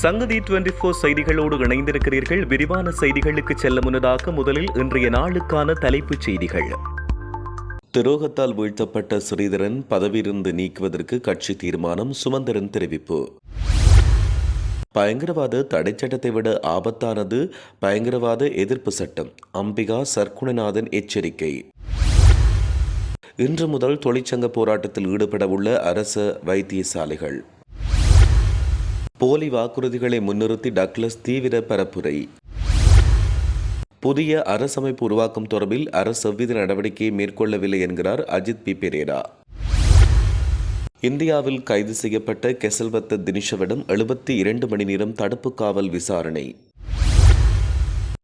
சங்கதி twenty four செய்திகளோடு இணைந்திருக்கிறீர்கள். விரிவான செய்திகளுக்கு செல்ல முன்னதாக முதலில் இன்றைய நாளுக்கான தலைப்புச் செய்திகள். துரோகத்தால் வீழ்த்தப்பட்ட ஸ்ரீதரன் பதவியிருந்து நீக்குவதற்கு கட்சி தீர்மானம் சுமந்திரன் தெரிவிப்பு. பயங்கரவாத தடை சட்டத்தை விட ஆபத்தானது பயங்கரவாத எதிர்ப்பு சட்டம். அம்பிகா சர்க்குணநாதன் எச்சரிக்கை. இன்று முதல் தொழிற்சங்க போராட்டத்தில் ஈடுபடவுள்ள அரச வைத்தியசாலைகள். போலி வாக்குறுதிகளை முன்னிறுத்தி டக்ளஸ் தீவிர பரப்புரை. புதிய அரசமைப்பு உருவாக்கும் தொடர்பில் அரசு எவ்வித நடவடிக்கையை மேற்கொள்ளவில்லை என்கிறார் அஜித் பி. பெரேரா. இந்தியாவில் கைது செய்யப்பட்ட கெசல்வத்த தினிஷவிடம் எழுபத்தி இரண்டு மணி நேரம் தடுப்பு காவல் விசாரணை.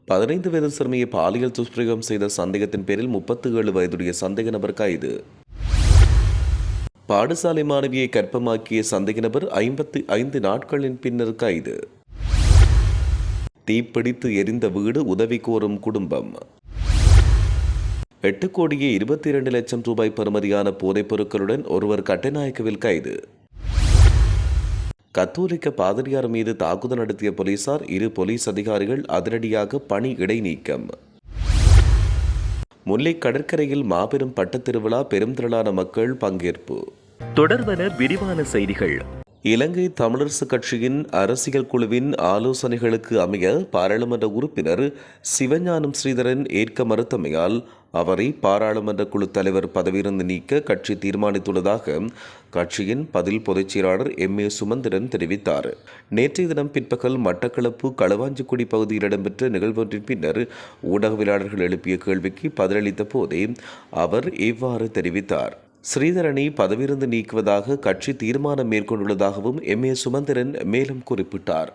பதினைந்து வயது சிறுமியை பாலியல் துஷ்பிரயோகம் செய்த சந்தேகத்தின் பேரில் முப்பத்தி ஏழு வயதுடைய சந்தேக நபர் கைது. பாடசாலை மாணவியை கற்பமாக்கிய சந்தேக நபர் ஐம்பத்தி ஐந்து நாட்களின் பின்னர் கைது. தீப்பிடித்து எரிந்த வீடு உதவி கோரும் குடும்பம். எட்டு கோடியே இருபத்தி இரண்டு லட்சம் ரூபாய் பெறுமதியான போதைப் பொருட்களுடன் ஒருவர் கட்டநாயக்கவில் கைது. கத்தோலிக்க பாதிரியார் மீது தாக்குதல் நடத்திய போலீசார் இரு போலீஸ் அதிகாரிகள் அதிரடியாக பணி இடைநீக்கம். முல்லை கடற்கரையில் மாபெரும் பட்டத் திருவிழா பெரும் திரளான மக்கள் பங்கேற்பு. தொடர்வன விரிவான செய்திகள். இலங்கை தமிழரசு கட்சியின் அரசியல் குழுவின் ஆலோசனைகளுக்கு அமைய பாராளுமன்ற உறுப்பினர் சிவஞானம் ஸ்ரீதரன் ஏற்க மறுத்தமையால் அவரை பாராளுமன்ற குழு தலைவர் பதவியிருந்து நீக்க கட்சி தீர்மானித்துள்ளதாக கட்சியின் பதில் பொதுச் செயலாளர் எம். ஏ. சுமந்திரன் தெரிவித்தார். நேற்றைய தினம் பிற்பகல் மட்டக்களப்பு களுவாஞ்சிக்குடி பகுதியில் இடம்பெற்ற நிகழ்வொன்றின் பின்னர் ஊடகவியலாளர்கள் எழுப்பிய கேள்விக்கு பதிலளித்த போதே அவர் இவ்வாறு தெரிவித்தார். ஸ்ரீதரனை பதவியிருந்து நீக்குவதாக கட்சி தீர்மானம் மேற்கொண்டுள்ளதாகவும் எம். ஏ. சுமந்திரன் மேலும் குறிப்பிட்டார்.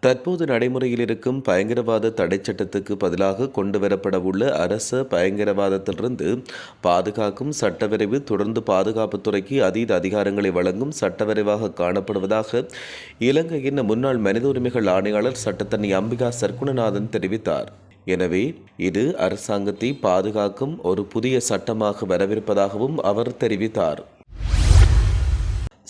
தற்போது நடைமுறையில் இருக்கும் பயங்கரவாத தடை சட்டத்துக்கு பதிலாக கொண்டுவரப்படவுள்ள அரச பயங்கரவாதத்திலிருந்து பாதுகாக்கும் சட்டவரைவு தொடர்ந்து பாதுகாப்புத்துறைக்கு அதீத அதிகாரங்களை வழங்கும் சட்டவரைவாக காணப்படுவதாக இலங்கையின் முன்னாள் மனித உரிமைகள் ஆணையாளர் சட்டத்தனி அம்பிகா சர்க்குணநாதன் தெரிவித்தார். எனவே இது அரசாங்கத்தை பாதுகாக்கும் ஒரு புதிய சட்டமாக வரவிருப்பதாகவும் அவர் தெரிவித்தார்.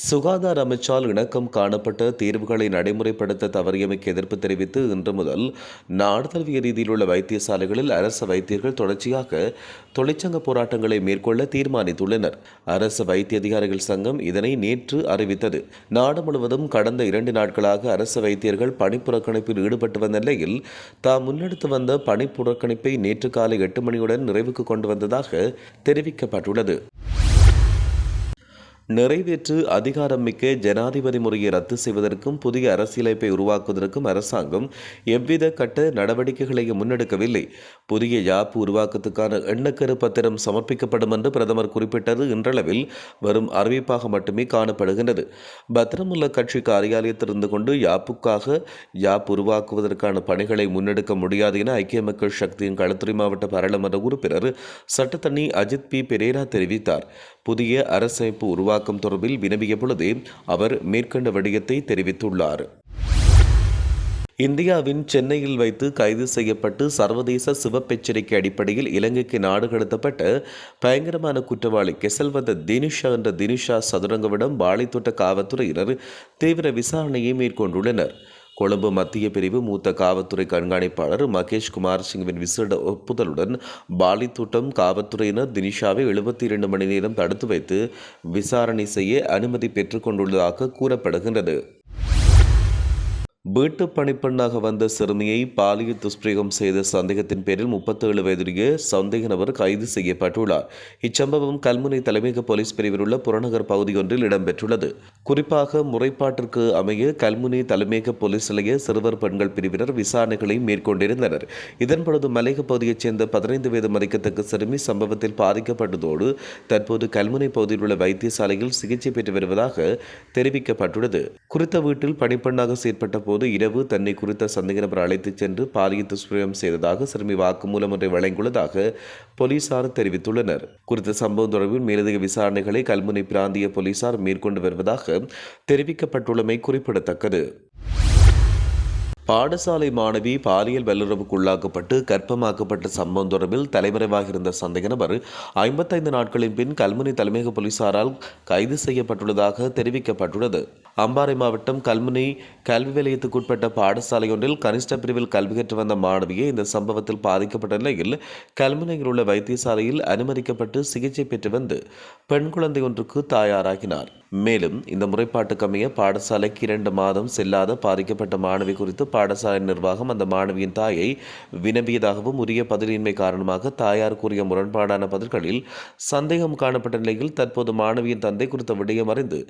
சுகாதார அமைச்சால் இணக்கம் காணப்பட்ட தீர்வுகளை நடைமுறைப்படுத்த தவறியமைக்கு எதிர்ப்பு தெரிவித்து இன்று முதல் நாடுதழுவிய ரீதியில் உள்ள வைத்தியசாலைகளில் அரசு வைத்தியர்கள் தொடர்ச்சியாக தொழிற்சங்க போராட்டங்களை மேற்கொள்ள தீர்மானித்துள்ளனர். அரசு வைத்திய அதிகாரிகள் சங்கம் இதனை நேற்று அறிவித்தது. நாடு முழுவதும் கடந்த இரண்டு நாட்களாக அரசு வைத்தியர்கள் பணிப்புறக்கணிப்பில் ஈடுபட்டு வந்த நிலையில் தாம் முன்னெடுத்து வந்த பணிப்புறக்கணிப்பை நேற்று காலை எட்டு மணியுடன் நிறைவுக்கு கொண்டு வந்ததாக தெரிவிக்கப்பட்டுள்ளது. நிறைவேற்று அதிகாரம் மிக்க ஜனாதிபதி முறையை ரத்து செய்வதற்கும் புதிய அரசியலமைப்பை உருவாக்குவதற்கும் அரசாங்கம் எவ்வித கட்ட நடவடிக்கைகளையும் முன்னெடுக்கவில்லை. புதிய யாப்பு உருவாக்கத்துக்கான எண்ணக்கரு பத்திரம் சமர்ப்பிக்கப்படும் என்று பிரதமர் குறிப்பிட்டது இன்றளவில் வரும் அறிவிப்பாக மட்டுமே காணப்படுகின்றது. பத்திரமுள்ள கட்சி அரியாலயத்திலிருந்து கொண்டு யாப்புக்காக யாப் உருவாக்குவதற்கான பணிகளை முன்னெடுக்க முடியாது என ஐக்கிய மக்கள் சக்தியின் களத்துறை மாவட்ட பாராளுமன்ற உறுப்பினர் சட்டத்தண்ணி அஜித் பி. பெரேரா தெரிவித்தார். புதிய அரசமைப்பு உருவாக்கம் தொடர்பில் வினவிய பொழுது அவர் மேற்கண்ட விடயத்தை தெரிவித்துள்ளார். இந்தியாவின் சென்னையில் வைத்து கைது செய்யப்பட்டு சர்வதேச சிவப்பெச்சரிக்கை அடிப்படையில் இலங்கைக்கு நாடு கடத்தப்பட்ட பயங்கரமான குற்றவாளி கெசல்வந்த தினிஷா என்ற தினிஷா சதுரங்கவிடம் வாழைத்தோட்ட காவல்துறையினர் தீவிர விசாரணையை மேற்கொண்டுள்ளனர். கொழும்பு மத்திய பிரிவு மூத்த காவல்துறை கண்காணிப்பாளர் மகேஷ் குமார் சிங்கின் விசேட ஒப்புதலுடன் பாலித்தூட்டம் காவல்துறையினர் தினிஷாவை எழுபத்தி இரண்டு மணி நேரம் தடுத்து வைத்து விசாரணை செய்ய அனுமதி பெற்றுக்கொண்டுள்ளதாக கூறப்படுகின்றது. வீட்டு பணிப்பெண்ணாக வந்த சிறுமியை பாலியல் துஷ்பிரயோகம் செய்த சந்தேகத்தின் பேரில் முப்பத்தேழு வயதுடைய சந்தேக நபர் கைது செய்யப்பட்டுள்ளார். இச்சம்பவம் கல்முனை தலைமையக போலீஸ் பிரிவில் உள்ள புறநகர் பகுதியொன்றில் இடம்பெற்றுள்ளது. குறிப்பாக முறைப்பாட்டிற்கு அமைய கல்முனை தலைமையக போலீஸ் நிலைய சிறுவர் பெண்கள் பிரிவினர் விசாரணைகளை மேற்கொண்டிருந்தனர். இதன்பொழுது மலையக பகுதியைச் சேர்ந்த பதினைந்து வயது மதிக்கத்தக்க சிறுமி சம்பவத்தில் பாதிக்கப்பட்டதோடு தற்போது கல்முனை பகுதியில் உள்ள வைத்தியசாலையில் சிகிச்சை பெற்று வருவதாக தெரிவிக்கப்பட்டுள்ளது. குறித்த வீட்டில் பணிப்பெண்ணாக செயற்பட்ட போது இரவு தன்னை குறித்த சந்தேக நபர் அழைத்துச் சென்று பாலியல் துஷ்பிரயோகம் செய்ததாக சிறுமி வாக்குமூலம் ஒன்றை வழங்கியுள்ளதாக போலீசார் தெரிவித்துள்ளனர். குறித்த சம்பவம் தொடர்பில் மேலதிக விசாரணைகளை கல்முனை பிராந்திய போலீசார் மேற்கொண்டு வருவதாக தெரிவிக்கப்பட்டுள்ளமை குறிப்பிடத்தக்கது. பாடசாலை மாணவி பாலியல் வல்லுறவுக்குள்ளாக்கப்பட்டு கர்ப்பமாக்கப்பட்ட சம்பவம் தொடர்பில் தலைமறைவாக இருந்த சந்தேக நபர் ஐம்பத்தைந்து நாட்களின் பின் கல்முனை தலைமையக போலீசாரால் கைது செய்யப்பட்டுள்ளதாக தெரிவிக்கப்பட்டுள்ளது. அம்பாறை மாவட்டம் கல்முனை கல்வி நிலையத்துக்குட்பட்ட பாடசாலை ஒன்றில் கனிஷ்ட பிரிவில் கல்வி கற்று வந்த மாணவியை இந்த சம்பவத்தில் பாதிக்கப்பட்ட நிலையில் கல்முனையில் உள்ள வைத்தியசாலையில் அனுமதிக்கப்பட்டு சிகிச்சை பெற்று வந்து பெண் குழந்தை ஒன்றுக்கு தாயாராகினார். மேலும் இந்த முறைப்பாட்டுக்கமைய பாடசாலைக்கு இரண்டு மாதம் செல்லாத பாதிக்கப்பட்ட மாணவி குறித்து பாடசாலை நிர்வாகம் அந்த மாணவியின் தாயை வினவியதாகவும் உரிய பதிலின்மை காரணமாக தாயார் கூறிய முரண்பாடான பதில்களில் சந்தேகம் காணப்பட்ட நிலையில் தற்போது மாணவியின் தந்தை குறித்த விடயம் அறிந்து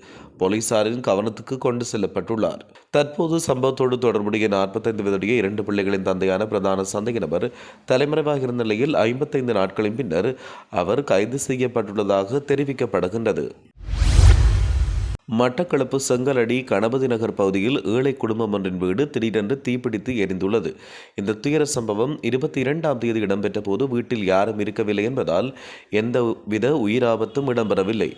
போலீசாரின் கவனத்துக்கு கொண்டு செல்லப்பட்டுள்ளார். தற்போது சம்பவத்தோடு தொடர்புடைய நாற்பத்தைந்து வயதுடைய இரண்டு பிள்ளைகளின் தந்தையான பிரதான சந்தேக நபர் தலைமறைவாக இருந்த நிலையில் ஐம்பத்தைந்து நாட்களின் பின்னர் அவர் கைது செய்யப்பட்டுள்ளதாக தெரிவிக்கப்படுகின்றது. மட்டக்களப்பு செங்கலடி கணபதி நகர் பகுதியில் ஏழை குடும்பம் ஒன்றின் வீடு திடீரென்று தீப்பிடித்து எரிந்துள்ளது. இந்த துயர சம்பவம் இருபத்தி இரண்டாம் தேதி இடம்பெற்ற போது வீட்டில் யாரும் இருக்கவில்லை என்பதால் எந்தவித உயிராபத்தும் இடம்பெறவில்லை.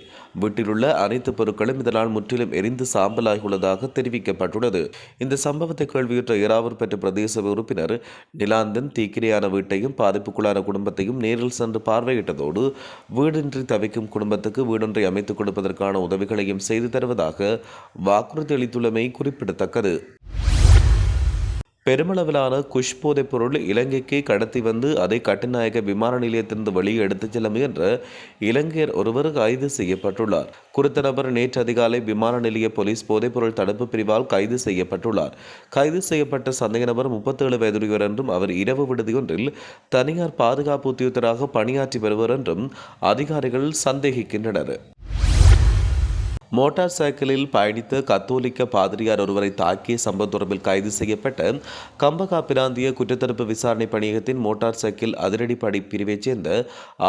வீட்டிலுள்ள அனைத்து பொருட்களும் இதனால் முற்றிலும் எரிந்து சாம்பலாகியுள்ளதாக தெரிவிக்கப்பட்டுள்ளது. இந்த சம்பவத்தை கேள்வியுற்ற ஏராவூர் பெற்ற பிரதேச உறுப்பினர் நிலாந்தன் தீக்கிரையான வீட்டையும் பாதிப்புக்குள்ளான குடும்பத்தையும் நேரில் சென்று பார்வையிட்டதோடு வீடின்றி தவிக்கும் குடும்பத்துக்கு வீடொன்றை அமைத்துக் கொடுப்பதற்கான உதவிகளையும் செய்து தருவதாக வாக்குறுதி அளித்துள்ளமை குறிப்பிடத்தக்கது. பெருமளவிலான குஷ் போதைப் பொருள் இலங்கைக்கு கடத்தி வந்து அதை கட்டுநாயக விமான நிலையத்திலிருந்து வெளியே எடுத்துச் செல்ல முயன்ற இலங்கையர் ஒருவர் கைது செய்யப்பட்டுள்ளார். குறித்த நபர் நேற்று அதிகாலை விமான நிலைய போலீஸ் போதைப்பொருள் தடுப்பு பிரிவால் கைது செய்யப்பட்டுள்ளார். கைது செய்யப்பட்ட சந்தேக நபர் முப்பத்தேழு வயதுடையவர் என்றும் அவர் இரவு விடுதியொன்றில் தனியார் பாதுகாப்பு உத்தியோகத்தராக பணியாற்றி வருவர் என்றும் அதிகாரிகள் சந்தேகிக்கின்றனர். மோட்டார் சைக்கிளில் பயணித்த கத்தோலிக்க பாதிரியார் ஒருவரை தாக்கிய சம்பவம் தொடர்பில் கைது செய்யப்பட்ட கம்பகா பிராந்திய குற்றத்தடுப்பு விசாரணை பணியகத்தின் மோட்டார் சைக்கிள் அதிரடிப்படை பிரிவைச் சேர்ந்த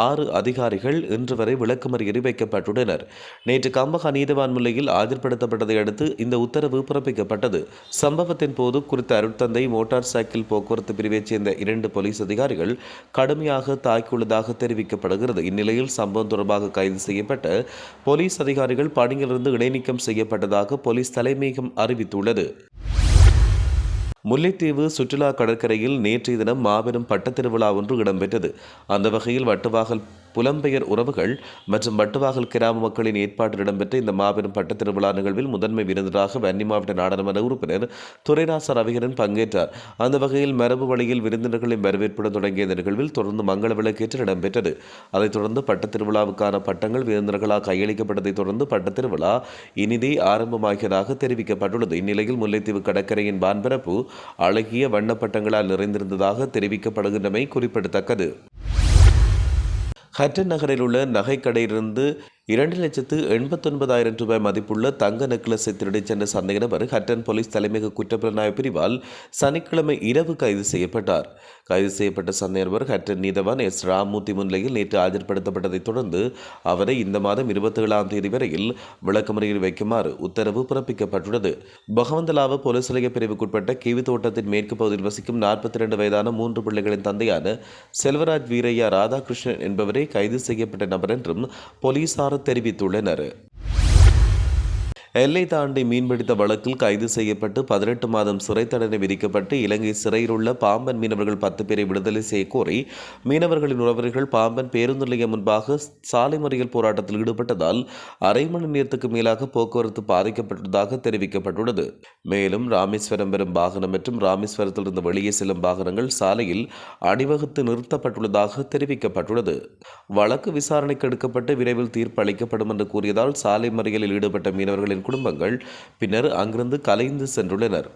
ஆறு அதிகாரிகள் இன்று வரை விளக்கமறியறி வைக்கப்பட்டுள்ளனர் நேற்று கம்பகா நீதவான் முல்லையில் ஆஜர்படுத்தப்பட்டதை அடுத்து இந்த உத்தரவு பிறப்பிக்கப்பட்டது. சம்பவத்தின் போது குறித்த அருட்தந்தை மோட்டார் சைக்கிள் போக்குவரத்து பிரிவைச் சேர்ந்த இரண்டு போலீஸ் அதிகாரிகள் கடுமையாக தாக்கியுள்ளதாக தெரிவிக்கப்படுகிறது. இந்நிலையில் சம்பவம் தொடர்பாக கைது செய்யப்பட்ட போலீஸ் அதிகாரிகள் பணியில் பணியிலிருந்து இடைநீக்கம் செய்யப்பட்டதாக போலீஸ் தலைமையகம் அறிவித்துள்ளது. முல்லைத்தீவு சுற்றுலா கடற்கரையில் நேற்றைய தினம் மாபெரும் பட்டத்திருவிழா ஒன்று இடம்பெற்றது. அந்த வகையில் வட்டுவாகல் புலம்பெயர் உறவுகள் மற்றும் வட்டுவாகல் கிராம மக்களின் ஏற்பாட்டில் இடம்பெற்ற இந்த மாபெரும் பட்ட திருவிழா நிகழ்வில் முதன்மை விருந்தினராக வன்னி மாவட்ட நாடாளுமன்ற உறுப்பினர் துரைராச ரவிகரன் பங்கேற்றார். அந்த வகையில் மரபு வழியில் விருந்தினர்களின் வரவேற்புடன் தொடங்கிய இந்த நிகழ்வில் தொடர்ந்து மங்கள விளக்கேற்று இடம்பெற்றது. அதைத் தொடர்ந்து பட்டத் திருவிழாவுக்கான பட்டங்கள் விருந்தினர்களால் கையளிக்கப்பட்டதைத் தொடர்ந்து பட்ட திருவிழா இனிதே ஆரம்பமாகியதாக தெரிவிக்கப்பட்டுள்ளது. இந்நிலையில் முல்லைத்தீவு கடற்கரையின் வான்பரப்பு அழகிய வண்ணப்பட்டங்களால் நிறைந்திருந்ததாக தெரிவிக்கப்படுகின்றமை குறிப்பிடத்தக்கது. ஹட்டன் நகரில் உள்ள நகைக்கடையிலிருந்து இரண்டு லட்சத்து எண்பத்தொன்பதாயிரம் ரூபாய் மதிப்புள்ள தங்க நெக்லஸை திருடிச் சென்ற சந்தேக நபர் ஹட்டன் போலீஸ் தலைமையக குற்றப்புலனாய்வு பிரிவால் சனிக்கிழமை இரவு கைது செய்யப்பட்டார். கைது செய்யப்பட்ட சந்தேக நபர் ஹட்டன் நீதவான் எஸ் ராமூர்த்தி முன்னிலையில் நேற்று ஆஜர்படுத்தப்பட்டதைத் தொடர்ந்து அவரை இந்த மாதம் இருபத்தி ஏழாம் தேதி வரையில் விளக்கமறையில் வைக்குமாறு உத்தரவு பிறப்பிக்கப்பட்டுள்ளது. பகவந்தலாவ போலீஸ் நிலைய பிரிவுக்குட்பட்ட கிவி தோட்டத்தின் மேற்கு பகுதியில் வசிக்கும் நாற்பத்தி இரண்டு வயதான மூன்று பிள்ளைகளின் தந்தையான செல்வராஜ் வீரையா ராதாகிருஷ்ணன் என்பவரே கைது செய்யப்பட்ட நபர் என்றும் போலீசார் தெரிவித்துள்ளனர். எல்லை தாண்டி மீன்பிடித்த வழக்கில் கைது செய்யப்பட்டு பதினெட்டு மாதம் சிறை தண்டனை விதிக்கப்பட்டு இலங்கை சிறையில் உள்ள பாம்பன் மீனவர்கள் பத்து பேரை விடுதலை செய்ய கோரி மீனவர்களின் உறவர்கள் பாம்பன் பேருந்து நிலையம் முன்பாக சாலை மறியல் போராட்டத்தில் ஈடுபட்டதால் அரை மணி நேரத்துக்கு மேலாக போக்குவரத்து பாதிக்கப்பட்டதாக தெரிவிக்கப்பட்டுள்ளது. மேலும் ராமேஸ்வரம் பெறும் வாகனம் மற்றும் ராமேஸ்வரத்திலிருந்து வெளியே செல்லும் வாகனங்கள் சாலையில் அணிவகுத்து நிறுத்தப்பட்டுள்ளதாக தெரிவிக்கப்பட்டுள்ளது. வழக்கு விசாரணைக்கு எடுக்கப்பட்டு விரைவில் தீர்ப்பு அளிக்கப்படும் என்று கூறியதால் சாலை மறியலில் ஈடுபட்ட மீனவர்களின் குடும்பங்கள் பின்னர் அங்கிருந்து கலைந்து சென்றுள்ளனர்.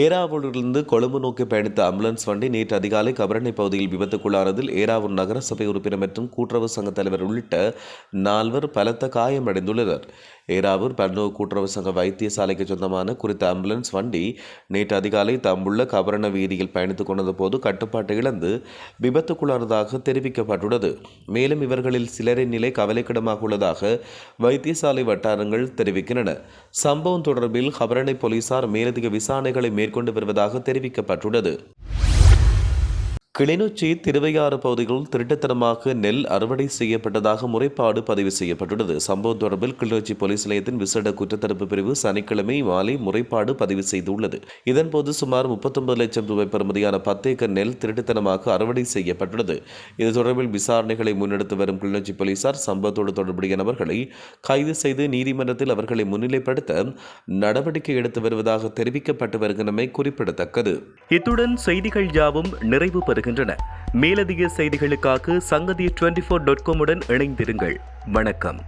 ஏராவூரிலிருந்து கொழும்பு நோக்கி பயணித்த ஆம்புலன்ஸ் வண்டி நேற்று அதிகாலை கபரணை பகுதியில் விபத்துக்குள்ளானதில் ஏராவூர் நகரசபை உறுப்பினர் மற்றும் கூட்டுறவு சங்க தலைவர் உள்ளிட்ட நால்வர் பலத்த காயமடைந்துள்ளனர். ஏராவூர் பன்னோ கூட்டுறவு சங்க வைத்தியசாலைக்கு சொந்தமான குறித்த ஆம்புலன்ஸ் வண்டி நேற்று அதிகாலை தம்புள்ள கபரண வீதியில் பயணித்துக் கொண்டது போது கட்டுப்பாட்டை இழந்து விபத்துக்குள்ளானதாக தெரிவிக்கப்பட்டுள்ளது. மேலும் இவர்களில் சிலரின் நிலை கவலைக்கிடமாக உள்ளதாக வைத்தியசாலை வட்டாரங்கள் தெரிவிக்கின்றன. சம்பவம் தொடர்பில் கபரணை போலீசார் மேலதிக விசாரணைகளை மேற்கொண்டு வருவதாக தெரிவிக்கப்பட்டுள்ளது. கிளிநொச்சி திருவையாறு பகுதிகளில் திருட்டுத்தனமாக நெல் அறுவடை செய்யப்பட்டதாக முறைப்பாடு பதிவு செய்யப்பட்டுள்ளது. சம்பவம் தொடர்பில் கிளிநொச்சி போலீஸ் நிலையத்தின் விசேட குற்றத்தடுப்பு பிரிவு சனிக்கிழமை மாலை முறைப்பாடு பதிவு செய்துள்ளது. இதன்போது சுமார் 39 லட்சம் ரூபாய் பெறுமதியான பத்து ஏக்கர் நெல் திருட்டுத்தனமாக அறுவடை செய்யப்பட்டுள்ளது. இது தொடர்பில் விசாரணைகளை முன்னெடுத்து வரும் கிளிநொச்சி போலீசார் சம்பவத்தோடு தொடர்புடைய நபர்களை கைது செய்து நீதிமன்றத்தில் அவர்களை முன்னிலைப்படுத்த நடவடிக்கை எடுத்து வருவதாக தெரிவிக்கப்பட்டு வருகின்றமை குறிப்பிடத்தக்கது. இத்துடன் செய்திகள் யாவும் நிறைவு பெறுகிறது வருகின்றன மேலதிக செய்திகளுக்காக சங்கதி டுவெண்டி ஃபோர் டாட் காமுடன் இணைந்திருங்கள். வணக்கம்.